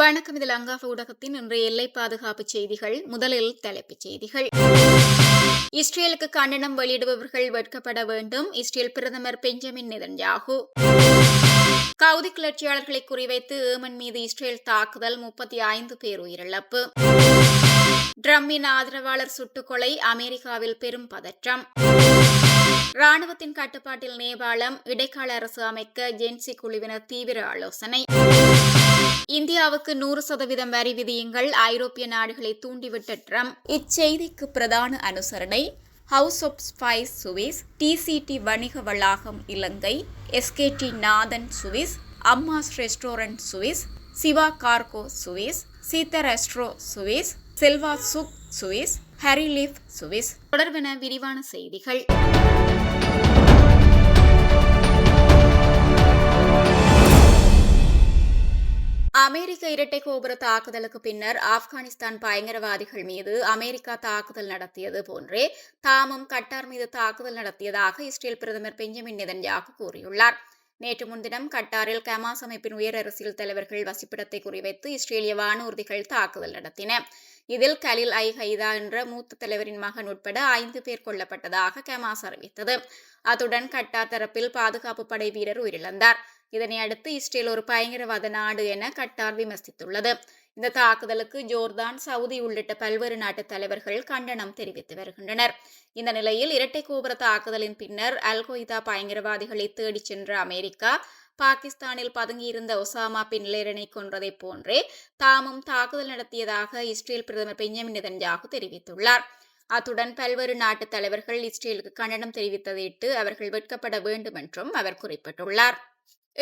வணக்கம். இதில் அங்காஃப ஊடகத்தின் இன்றைய எல்லை பாதுகாப்பு செய்திகள் முதலில் தலைப்புச் செய்திகள். இஸ்ரேலுக்கு கண்டனம் வெளியிடுபவர்கள் வெட்கப்பட வேண்டும். இஸ்ரேல் பிரதமர் பெஞ்சமின் நெதன்யாகு. கவுதி கிளர்ச்சியாளர்களை குறிவைத்து ஏமன் மீது இஸ்ரேல் தாக்குதல் முப்பத்தி ஐந்து பேர் உயிரிழப்பு. ட்ரம்மின் ஆதரவாளர் சுட்டுக்கொலை அமெரிக்காவில் பெரும் பதற்றம். ராணுவத்தின் கட்டுப்பாட்டில் நேபாளம் இடைக்கால அரசு அமைக்க ஜென்சி குழுவினர் தீவிர ஆலோசனை. இந்தியாவுக்கு நூறு சதவீதம் வரி விதியுங்கள். ஐரோப்பிய நாடுகளை தூண்டிவிட்ட ட்ரம்ப். இச்செய்திக்கு பிரதான அனுசரணை house of spice Swiss DCD வணிக வளாகம் இலங்கை SKD Nathan Swiss Ammas restaurant Swiss Siva cargo Swiss சீத்த ரெஸ்ட்ரோ சுவிஸ் செல்வா சுக் சுவிஸ் ஹரிலிஃப் சுவிஸ் தொடர்பென விரிவான செய்திகள். அமெரிக்க இரட்டை கோபுர தாக்குதலுக்கு பின்னர் ஆப்கானிஸ்தான் பயங்கரவாதிகள் மீது அமெரிக்கா தாக்குதல் நடத்தியது போன்றே தாமும் கட்டார் மீது தாக்குதல் நடத்தியதாக இஸ்ரேல் பிரதமர் பெஞ்சமின் நெதன்யாகு கூறியுள்ளார். நேற்று முன்தினம் கட்டாரில் கமாஸ் அமைப்பின் உயர் அரசியல் தலைவர்கள் வசிப்பிடத்தை குறிவைத்து இஸ்ரேலிய வானூர்திகள் தாக்குதல் நடத்தின. இதில் கலில் ஐ ஹைதா என்ற மூத்த தலைவரின் மகன் உட்பட ஐந்து பேர் கொல்லப்பட்டதாக கமாஸ் அறிவித்தது. அத்துடன் கட்டார் தரப்பில் பாதுகாப்பு படை வீரர் உயிரிழந்தார். இதனை அடுத்து இஸ்ரேல் ஒரு பயங்கரவாத நாடு என கட்டார் விமர்சித்துள்ளது. இந்த தாக்குதலுக்கு ஜோர்தான் சவுதி உள்ளிட்ட பல்வேறு நாட்டு தலைவர்கள் கண்டனம் தெரிவித்து வருகின்றனர். இந்த நிலையில் இரட்டை கோபுர தாக்குதலின் பின்னர் அல்கொய்தா பயங்கரவாதிகளை தேடிச் சென்ற அமெரிக்கா பாகிஸ்தானில் பதுங்கியிருந்த ஒசாமா பின் லேரனை கொன்றதை போன்றே தாமும் தாக்குதல் நடத்தியதாக இஸ்ரேல் பிரதமர் பெஞ்சமின் நெதன்யாகு தெரிவித்துள்ளார். அத்துடன் பல்வேறு நாட்டு தலைவர்கள் இஸ்ரேலுக்கு கண்டனம் தெரிவித்ததையிட்டு அவர்கள் வெட்கப்பட வேண்டும் என்றும் அவர் குறிப்பிட்டுள்ளார்.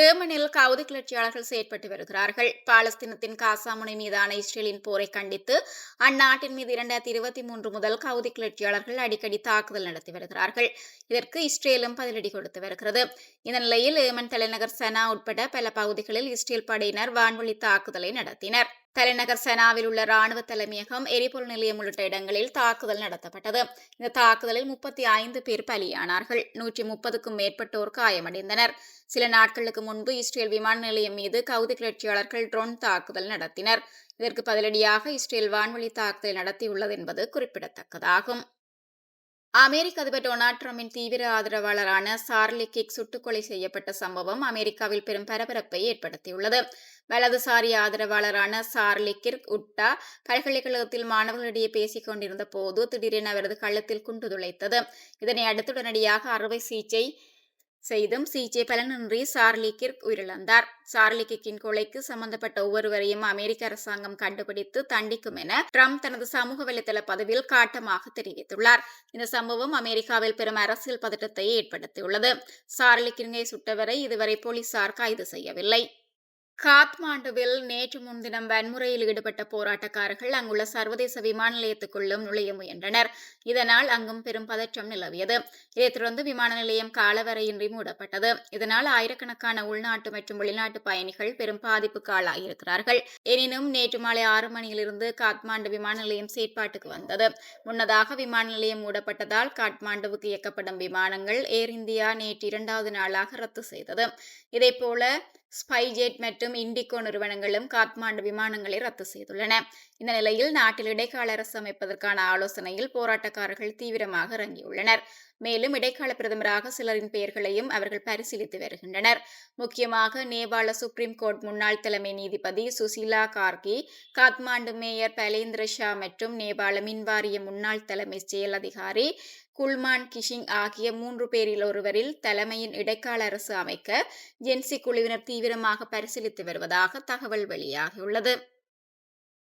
ஏமனில் கவுதி கிளர்ச்சியாளர்கள் செயற்பட்டு வருகிறார்கள். பாலஸ்தீனத்தின் காசா முனை மீதான இஸ்ரேலின் போரை கண்டித்து அந்நாட்டின் மீது இரண்டாயிரத்தி இருபத்தி மூன்று முதல் கவுதி கிளர்ச்சியாளர்கள் அடிக்கடி தாக்குதல் நடத்தி வருகிறார்கள். இதற்கு இஸ்ரேலும் பதிலடி கொடுத்து வருகிறது. இந்த நிலையில் ஏமன் தலைநகர் சனா உட்பட பல பகுதிகளில் இஸ்ரேல் படையினர் வான்வழி தாக்குதலை நடத்தினர். தலைநகர் சனாவில் உள்ள ராணுவ தலைமையகம் எரிபொருள் நிலையம் உள்ளிட்ட இடங்களில் தாக்குதல் நடத்தப்பட்டது. இந்த தாக்குதலில் முப்பத்தி ஐந்து பேர் பலியானார்கள். நூற்றி முப்பதுக்கும் மேற்பட்டோர் காயமடைந்தனர். சில நாட்களுக்கு முன்பு இஸ்ரேல் விமான நிலையம் மீது கவுதி கிளர்ச்சியாளர்கள் ட்ரோன் தாக்குதல் நடத்தினர். இதற்கு பதிலடியாக இஸ்ரேல் வான்வழி தாக்குதல் நடத்தியுள்ளது என்பது குறிப்பிடத்தக்கதாகும். அமெரிக்க அதிபர் டொனால்ட் ட்ரம்பின் தீவிர ஆதரவாளரான சார்லி கிக் சுட்டுக்கொலை செய்யப்பட்ட சம்பவம் அமெரிக்காவில் பெரும் பரபரப்பை ஏற்படுத்தியுள்ளது. வலதுசாரி ஆதரவாளரான சார்லி கிர்க் உட்டா பல்கலைக்கழகத்தில் மாணவர்களிடையே பேசிக் கொண்டிருந்த போது திடீரென அவரது கழுத்தில் குண்டு துளைத்தது. இதனை அடுத்துடனடியாக அறுவை சிகிச்சை செய்தும் சிகிச்சை பலனின்றி சார்லி கிர்க் உயிரிழந்தார். சார்லி கிக்கின் கொலைக்கு சம்பந்தப்பட்ட ஒவ்வொருவரையும் அமெரிக்க அரசாங்கம் கண்டுபிடித்து தண்டிக்கும் என ட்ரம்ப் தனது சமூக வலைதள பதிவில் காட்டமாக தெரிவித்துள்ளார். இந்த சம்பவம் அமெரிக்காவில் பெரும் அரசியல் பதட்டத்தை ஏற்படுத்தியுள்ளது. சார்லி கிங்கை சுட்டவரை இதுவரை போலீசார் கைது செய்யவில்லை. காத்மாண்டுவில் நேற்று முன்தினம் வன்முறையில் ஈடுபட்ட போராட்டக்காரர்கள் அங்குள்ள சர்வதேச விமான நிலையத்துக்குள்ளும் நுழைய முயன்றனர். இதனால் அங்கும் பெரும் பதற்றம் நிலவியது. இதைத் தொடர்ந்து விமான நிலையம் காலவரையின்றி மூடப்பட்டது. இதனால் ஆயிரக்கணக்கான உள்நாட்டு மற்றும் வெளிநாட்டு பயணிகள் பெரும் பாதிப்புக்கு ஆளாகியிருக்கிறார்கள் எனினும் நேற்று மாலை ஆறு மணியிலிருந்து காத்மாண்டு விமான நிலையம் செயற்பாட்டுக்கு வந்தது. முன்னதாக விமான நிலையம் மூடப்பட்டதால் காத்மாண்டுவுக்கு இயக்கப்படும் விமானங்கள் ஏர் இந்தியா நேற்று இரண்டாவது நாளாக ரத்து செய்தது. இதேபோல ஸ்பைஜெட் மற்றும் இண்டிகோ நிறுவனங்களும் காத்மாண்டு விமானங்களை ரத்து செய்துள்ளன. இந்த நிலையில் நாட்டில் இடைக்கால அரசு அமைப்பதற்கான ஆலோசனையில் போராட்டக்காரர்கள் தீவிரமாக இறங்கியுள்ளனர். மேலும் இடைக்கால பிரதமராக சிலரின் பெயர்களையும் அவர்கள் பரிசீலித்து வருகின்றனர். முக்கியமாக நேபாள சுப்ரீம் கோர்ட் முன்னாள் தலைமை நீதிபதி சுசீலா கார்கி காத்மாண்டு மேயர் பலேந்திர ஷா மற்றும் நேபாள மின்வாரிய முன்னாள் தலைமை செயல் அதிகாரி குல்மான் கிஷிங் ஆகிய மூன்று பேரில் ஒருவரில் தலைமையின் இடைக்கால அரசு அமைக்க ஜென்சி குழுவினர் தீவிரமாக பரிசீலித்து வருவதாக தகவல் வெளியாகியுள்ளது.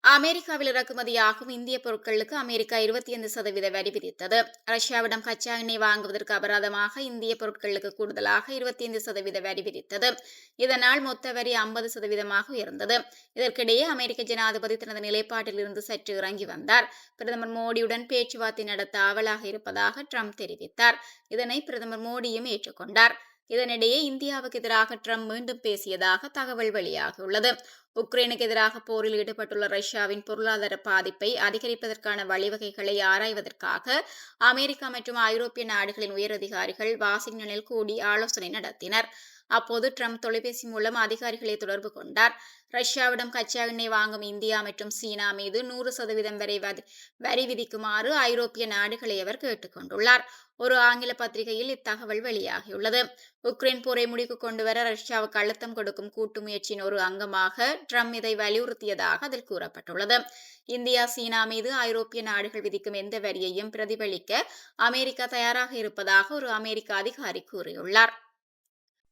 அமெரிக்காவில் இறக்குமதியாகும் இந்திய பொருட்களுக்கு அமெரிக்கா இருபத்தி ஐந்து சதவீத வரி விதித்தது. ரஷ்யாவிடம் கச்சா எண்ணெய் வாங்குவதற்கு அபராதமாக இந்திய பொருட்களுக்கு கூடுதலாக இருபத்தி ஐந்து சதவீத வரி விதித்தது. இதனால் மொத்த வரி ஐம்பது சதவீதமாக உயர்ந்தது. இதற்கிடையே அமெரிக்க ஜனாதிபதி தனது நிலைப்பாட்டில் இருந்து சற்று இறங்கி வந்தார். பிரதமர் மோடியுடன் பேச்சுவார்த்தை நடத்த ஆவலாக இருப்பதாக ட்ரம்ப் தெரிவித்தார். இதனை பிரதமர் மோடியும் ஏற்றுக்கொண்டார். இதனிடையே இந்தியாவுக்கு எதிராக ட்ரம்ப் மீண்டும் பேசியதாக தகவல் வெளியாகியுள்ளது. உக்ரைனுக்கு எதிராக போரில் ஈடுபட்டுள்ள ரஷ்யாவின் பொருளாதார பாதிப்பை அதிகரிப்பதற்கான வழிவகைகளை ஆராய்வதற்காக அமெரிக்கா மற்றும் ஐரோப்பிய நாடுகளின் உயரதிகாரிகள் வாஷிங்டனில் கூடி ஆலோசனை நடத்தினர். அப்போது ட்ரம்ப் தொலைபேசி மூலம் அதிகாரிகளை தொடர்பு கொண்டார். ரஷ்யாவிடம் கச்சா எண்ணெய் வாங்கும் இந்தியா மற்றும் சீனா மீது நூறு சதவீதம் வரை வரி- வரி விதிக்குமாறு ஐரோப்பிய நாடுகளை அவர் கேட்டுக்கொண்டுள்ளார் ஒரு ஆங்கில பத்திரிகையில் இத்தகவல் வெளியாகியுள்ளது. உக்ரைன் போரை முடிவுக்கு கொண்டுவர ரஷ்யாவுக்கு அழுத்தம் கொடுக்கும் கூட்டு முயற்சியின் ஒரு அங்கமாக ட்ரம்ப் இதை வலியுறுத்தியதாக அதில் கூறப்பட்டுள்ளது. இந்தியா சீனா மீது ஐரோப்பிய நாடுகள் விதிக்கும் எந்த வரியையும் பிரதிபலிக்க அமெரிக்கா தயாராக இருப்பதாக ஒரு அமெரிக்க அதிகாரி கூறியுள்ளார்.